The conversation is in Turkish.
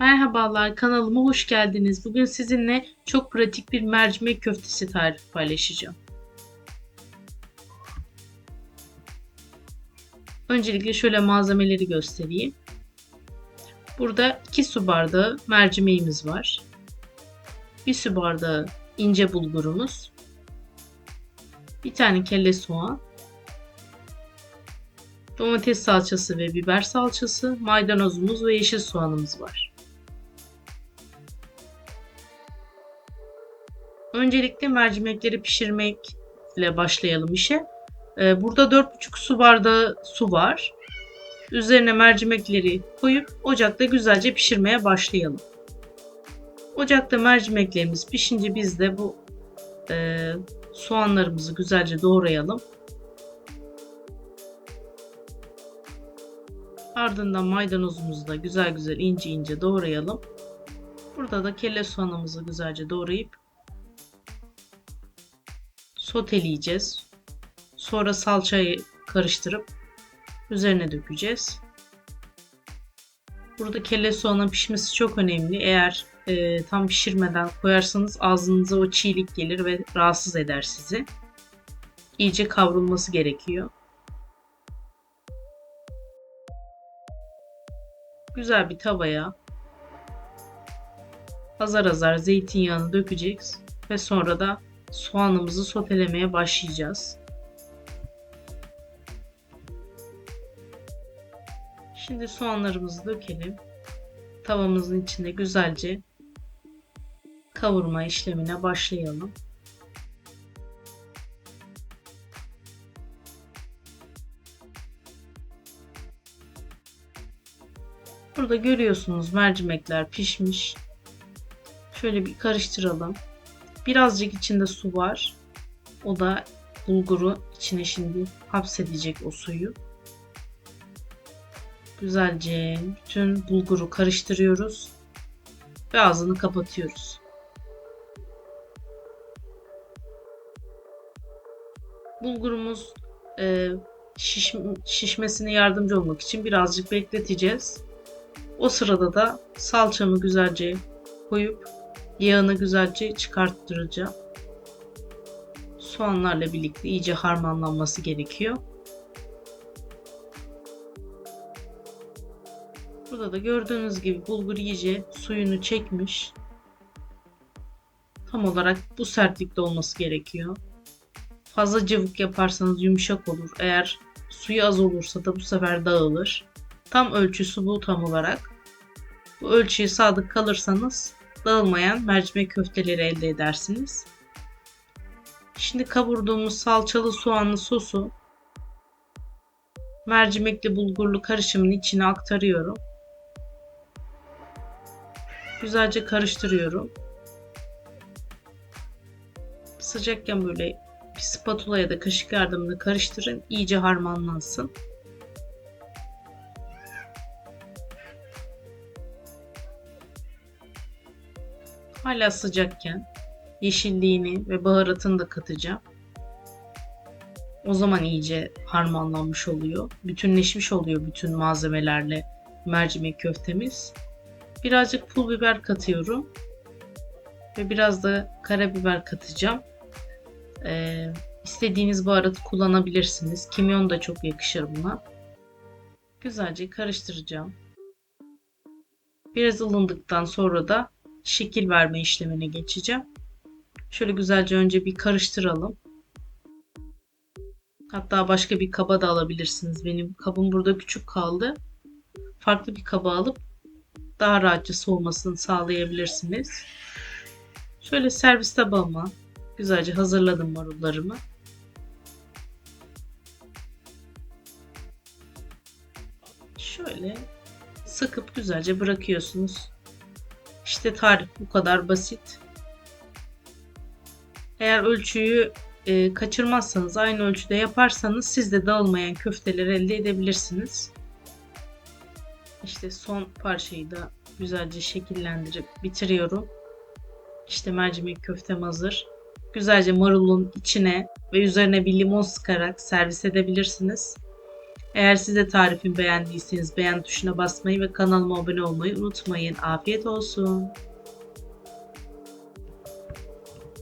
Merhabalar, kanalıma hoş geldiniz. Bugün sizinle çok pratik bir mercimek köftesi tarifi paylaşacağım. Öncelikle şöyle malzemeleri göstereyim. Burada 2 su bardağı mercimeğimiz var. 1 su bardağı ince bulgurumuz. Bir tane kelle soğan. Domates salçası ve biber salçası, maydanozumuz ve yeşil soğanımız var. Öncelikle mercimekleri pişirmekle başlayalım işe. Ee, Burada 4,5 su bardağı su var. Üzerine mercimekleri koyup ocakta güzelce pişirmeye başlayalım. Ocakta mercimeklerimiz pişince biz de bu e, soğanlarımızı güzelce doğrayalım. Ardından maydanozumuzu da güzel güzel ince ince doğrayalım. Burada da kelle soğanımızı güzelce doğrayıp soteleyeceğiz. Sonra salçayı karıştırıp üzerine dökeceğiz. Burada kelle soğanın pişmesi çok önemli. Eğer e, tam pişirmeden koyarsanız ağzınıza o çiğlik gelir ve rahatsız eder sizi. İyice kavrulması gerekiyor. Güzel bir tavaya azar azar zeytinyağını dökeceğiz ve sonra da soğanımızı sotelemeye başlayacağız. Şimdi soğanlarımızı dökelim. Tavamızın içinde güzelce kavurma işlemine başlayalım. Burada görüyorsunuz mercimekler pişmiş. Şöyle bir karıştıralım. Birazcık içinde su var. O da bulguru içine şimdi hapsedecek o suyu. Güzelce bütün bulguru karıştırıyoruz ve ağzını kapatıyoruz. Bulgurumuz e, şiş, şişmesine yardımcı olmak için birazcık bekleteceğiz. O sırada da salçamı güzelce koyup yağını güzelce çıkarttıracağım. Soğanlarla birlikte iyice harmanlanması gerekiyor. Burada da gördüğünüz gibi bulgur iyice suyunu çekmiş. Tam olarak bu sertlikte olması gerekiyor. Fazla cıvık yaparsanız yumuşak olur. Eğer suyu az olursa da bu sefer dağılır. Tam ölçüsü bu tam olarak. Bu ölçüye sadık kalırsanız dağılmayan mercimek köfteleri elde edersiniz. Şimdi kavurduğumuz salçalı soğanlı sosu mercimekli bulgurlu karışımın içine aktarıyorum. Güzelce karıştırıyorum. Sıcakken böyle bir spatula ya da kaşık yardımıyla karıştırın. iyice harmanlansın. Hala sıcakken yeşilliğini ve baharatını da katacağım. O zaman iyice harmanlanmış oluyor. Bütünleşmiş oluyor bütün malzemelerle mercimek köftemiz. Birazcık pul biber katıyorum. Ve biraz da karabiber katacağım. Ee, istediğiniz baharatı kullanabilirsiniz. Kimyon da çok yakışır buna. Güzelce karıştıracağım. Biraz ılındıktan sonra da şekil verme işlemine geçeceğim. Şöyle güzelce önce bir karıştıralım. Hatta başka bir kaba da alabilirsiniz. Benim kabım burada küçük kaldı. Farklı bir kaba alıp daha rahatça soğumasını sağlayabilirsiniz. Şöyle servis tabağıma güzelce hazırladım marullarımı. Şöyle sıkıp güzelce bırakıyorsunuz. İşte tarif bu kadar basit. Eğer ölçüyü e, kaçırmazsanız, aynı ölçüde yaparsanız siz de dağılmayan köfteler elde edebilirsiniz. İşte son parçayı da güzelce şekillendirip bitiriyorum. İşte mercimek köftem hazır. Güzelce marulun içine ve üzerine bir limon sıkarak servis edebilirsiniz. Eğer siz de tarifimi beğendiyseniz beğen tuşuna basmayı ve kanalıma abone olmayı unutmayın. Afiyet olsun.